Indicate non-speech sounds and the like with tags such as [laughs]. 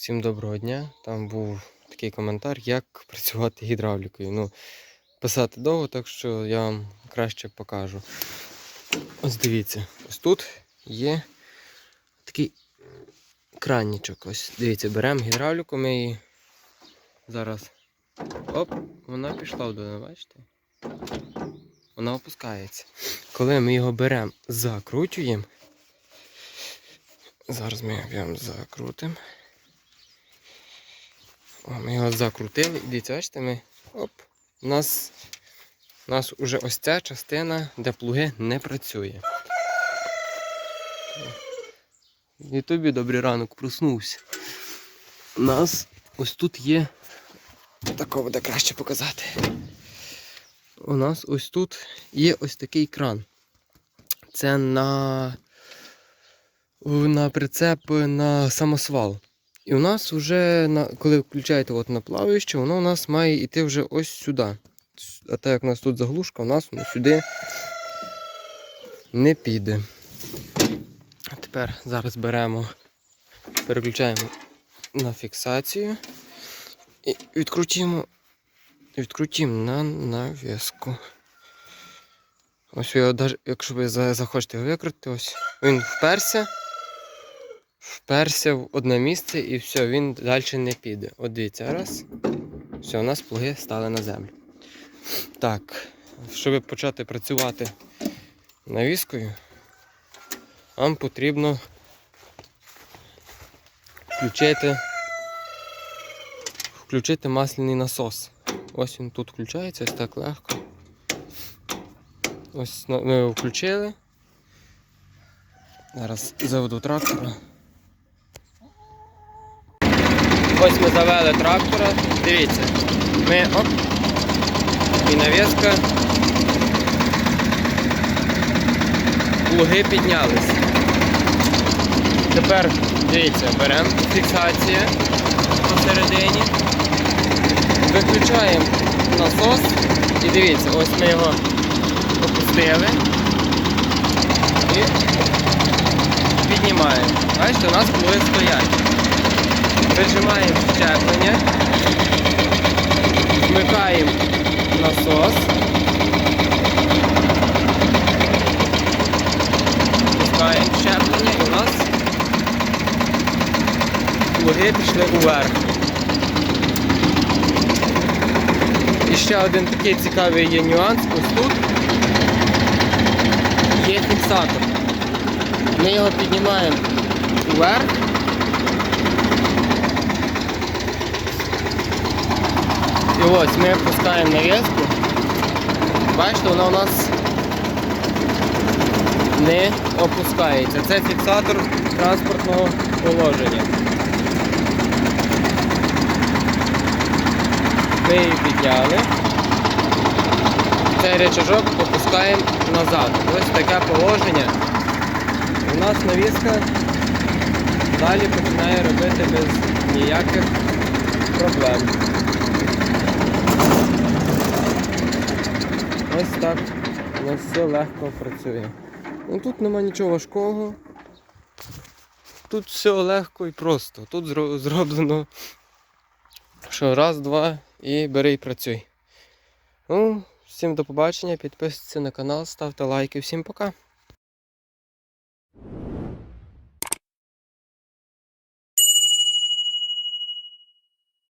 Всім доброго дня. Там був такий коментар, як [laughs] працювати гідравлікою. Ну, писати довго, так що я вам краще покажу. Ось дивіться, ось тут є такий кранічок. Ось дивіться, беремо гідравліку, ми її зараз. Оп, вона пішла вдома, бачите? Вона опускається. Коли ми його беремо, закручуємо. Зараз ми його закрутимо. О, ми його закрутили. Дивіться, бачите, ми. Оп. У нас, у нас уже ось ця частина, де плуги не працює. І тобі добрий ранок проснувся. У нас ось тут є. Такого буде краще показати. У нас ось тут є ось такий кран. Це на, на прицеп на самосвал. І у нас вже, на, коли включаєте от на плаваюче, воно у нас має йти вже ось сюди. А так як у нас тут заглушка, у нас воно сюди не піде. А тепер зараз беремо, переключаємо на фіксацію і відкрутимо, відкрутимо на навіску. Ось його, якщо ви захочете його викрутити, ось він вперся вперся в одне місце і все, він далі не піде. От дивіться, раз. Все, у нас плуги стали на землю. Так, щоб почати працювати навіскою, вам потрібно включити, включити масляний насос. Ось він тут включається, ось так легко. Ось ми його включили. Зараз заведу трактора. Ось ми завели трактора. Дивіться. Ми оп. І навіска. Плуги піднялись. Тепер дивіться, беремо фіксація посередині. Виключаємо насос. І дивіться, ось ми його опустили. І піднімаємо. Бачите, у нас плуги стоять. Вижимаємо щеплення, вмикаємо насос, пускаємо щеплення і у нас плуги пішли уверх. І ще один такий цікавий є нюанс, ось тут є фіксатор. Ми його піднімаємо вверх. І ось ми пускаємо навіску. Бачите, вона у нас не опускається. Це фіксатор транспортного положення. Ми її підняли. Цей речажок опускаємо назад. Ось таке положення. У нас навіска далі починає робити без ніяких проблем. Ось так у нас все легко працює. Ну, тут нема нічого важкого. Тут все легко і просто. Тут зро- зроблено що раз, два і бери і працюй. Ну, всім до побачення, підписуйтесь на канал, ставте лайки, всім пока.